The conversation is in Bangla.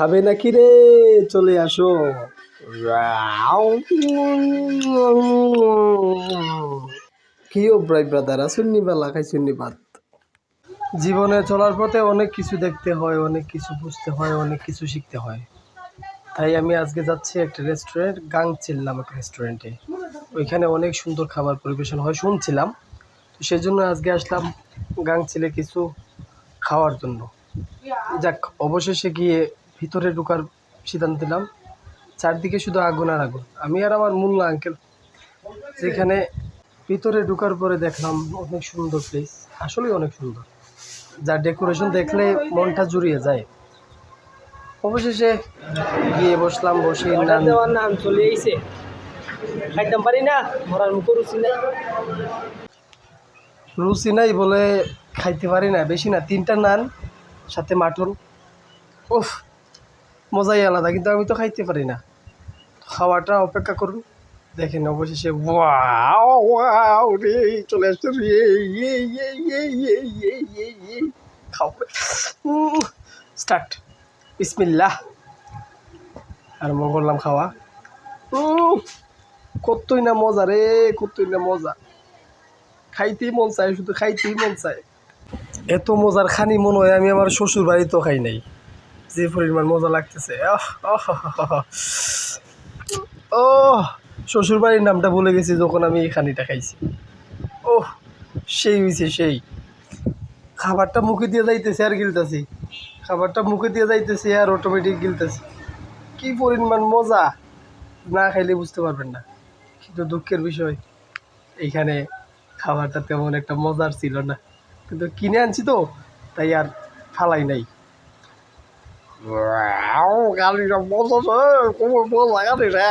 খাবে নাকি রে? চলে আসো। কি ও ব্রাই ব্রাদার আসুননি বেলা খাইছুননি ভাত। জীবনে চলার পথে অনেক কিছু দেখতে হয়, অনেক কিছু বুঝতে হয়, অনেক কিছু শিখতে হয়। তাই আমি আজকে যাচ্ছি একটা রেস্টুরেন্ট গাংচিল নামক রেস্টুরেন্টে ওইখানে অনেক সুন্দর খাবার পরিবেশন হয়, শুনছিলাম। তো সেই জন্য আজকে আসলাম গাংচিলে কিছু খাওয়ার জন্য। যাক, অবশেষে গিয়ে ভিতরে ঢোকার সিদ্ধান্ত নিলাম। চারদিকে শুধু আগুন আর আগুন। আমি আর আমার মুন্না আঙ্কেল যেখানে ভিতরে ঢোকার পরে দেখলাম অনেক সুন্দর প্লেস আসলেই অনেক সুন্দর। যার ডেকোরেশন দেখলে মনটা জুড়িয়ে যায়। অবশেষে গিয়ে বসলাম বসে দেওয়ার নাম চলে এসে খাইতাম পারি না মরার মুখো রুচি নাই। রুচি নাই বলে খাইতে পারি না বেশি না। তিনটা নান সাথে মাটন। উফ মজাই আলাদা, কিন্তু আমি তো খাইতে পারি না। খাওয়াটা অপেক্ষা করুন। দেখেন অবশেষে, ওয়াও রে, চলে আসছে রে খাও। স্টার্ট। বিসমিল্লাহ। করলাম খাওয়া। কতই না মজা রে, কতই না মজা। খাইতেই মন চায়, শুধু খাইতেই মন চায়। এত মজার খানি মনে হয় আমি আমার শ্বশুর বাড়িতেও খাই নাই। যে পরিমাণ মজা লাগতেছে। ও শ্বশুর বাড়ির নামটা ভুলে গেছি যখন আমি এই খানিটা খাইছি। ওহ, সেই হয়েছে সেই। খাবারটা মুখে দিয়ে যাইতেছে আর গিলতেছি। খাবারটা মুখে দিয়ে যাইতেছে আর অটোমেটিক গিলতেছি। কি পরিমাণ মজা। না খাইলে বুঝতে পারবেন না। কিন্তু দুঃখের বিষয়। এইখানে খাবারটা তেমন একটা মজার ছিল না। কিন্তু কিনে আনছি তো, তাই আর ফালাই নাই। গাড়িটা মজা কোমর মজা গাড়িটা